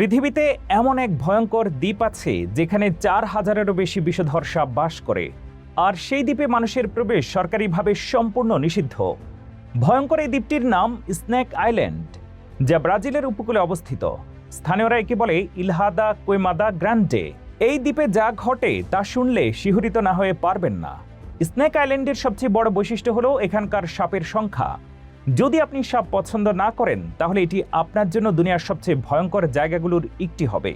পৃথিবীতে এমন এক ভয়ঙ্কর দ্বীপ আছে যেখানে চার হাজারেরও বেশি বিষধর সাপ বাস করে। আর সেই দ্বীপে মানুষের প্রবেশ সরকারিভাবে সম্পূর্ণ নিষিদ্ধ। ভয়ঙ্কর এই দ্বীপটির নাম স্নেক আইল্যান্ড, যা ব্রাজিলের উপকূলে অবস্থিত। স্থানীয়রা একে বলে ইলহাদা কোয়েমাদা গ্র্যান্ডে এই দ্বীপে যা ঘটে তা শুনলে শিহরিত না হয়ে পারবেন না। স্নেক আইল্যান্ডের সবচেয়ে বড় বৈশিষ্ট্য হলো এখানকার সাপের সংখ্যা। যদি আপনি সাপ পছন্দ না করেন, তাহলে এটি আপনার জন্য দুনিয়ার সবচেয়ে ভয়ঙ্কর জায়গাগুলোর একটি হবে।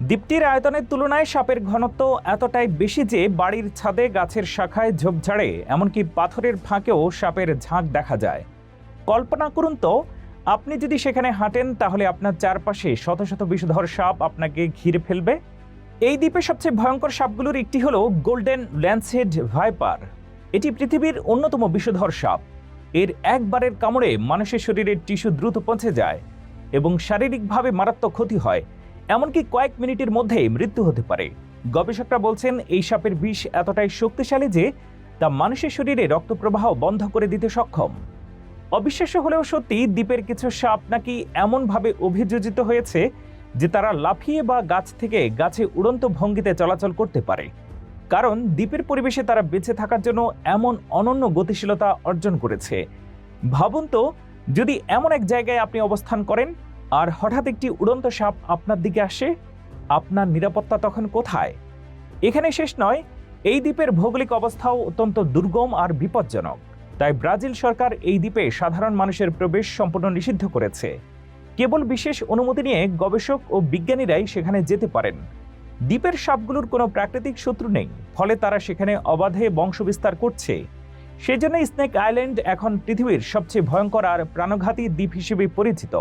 দ্বীপটির আয়তনের তুলনায় সাপের ঘনত্ব এতটাই বেশি যে বাড়ির ছাদে গাছের শাখায় ঝোপঝাড়ে এমনকি পাথরের ফাঁকেও সাপের ঝাঁক দেখা যায়। কল্পনা করুন তো, আপনি যদি সেখানে হাঁটেন, তাহলে আপনার চারপাশে শত শত বিষধর সাপ আপনাকে ঘিরে ফেলবে। এই দ্বীপে সবচেয়ে ভয়ঙ্কর সাপগুলোর একটি হলো গোল্ডেন ল্যান্সেড ভাইপার এটি পৃথিবীর অন্যতম বিষধর সাপ। এর একবারের কামড়ে মানুষের শরীরের টিস্যু দ্রুত পৌঁছে যায় এবং শারীরিকভাবে মারাত্মক ক্ষতি হয়, এমনকি কয়েক মিনিটের মধ্যে মৃত্যু হতে পারে। গবেষকরা বলছেন, এই সাপের বিষ এতটাই শক্তিশালী যে তা মানুষের শরীরে রক্ত প্রবাহ বন্ধ করে দিতে সক্ষম। অবিশ্বাস্য হলেও সত্যি, দ্বীপের কিছু সাপ নাকি এমনভাবে অভিযোজিত হয়েছে যে তারা লাফিয়ে বা গাছ থেকে গাছে উড়ন্ত ভঙ্গিতে চলাচল করতে পারে। কারণ দ্বীপের পরিবেশে তারা বেঁচে থাকার জন্য এমন অনন্য গতিশীলতা অর্জন করেছে। ভাবুন তো, যদি এমন এক জায়গায় আপনি অবস্থান করেন আর হঠাৎ একটি উড়ন্ত সাপ আপনার দিকে আসে, আপনার নিরাপত্তা তখন কোথায়? এখানে শেষ নয়, এই দ্বীপের ভৌগোলিক অবস্থাও অত্যন্ত দুর্গম আর বিপজ্জনক। তাই ব্রাজিল সরকার এই দ্বীপে সাধারণ মানুষের প্রবেশ সম্পূর্ণ নিষিদ্ধ করেছে। কেবল বিশেষ অনুমতি নিয়ে গবেষক ও বিজ্ঞানীরাই সেখানে যেতে পারেন। দ্বীপের সাপগুলোর কোনো প্রাকৃতিক শত্রু নেই, ফলে তারা সেখানে অবাধে বংশবিস্তার করছে। সেজন্য স্নেক আইল্যান্ড এখন পৃথিবীর সবচেয়ে ভয়ঙ্কর আর প্রাণঘাতী দ্বীপ হিসেবে পরিচিত।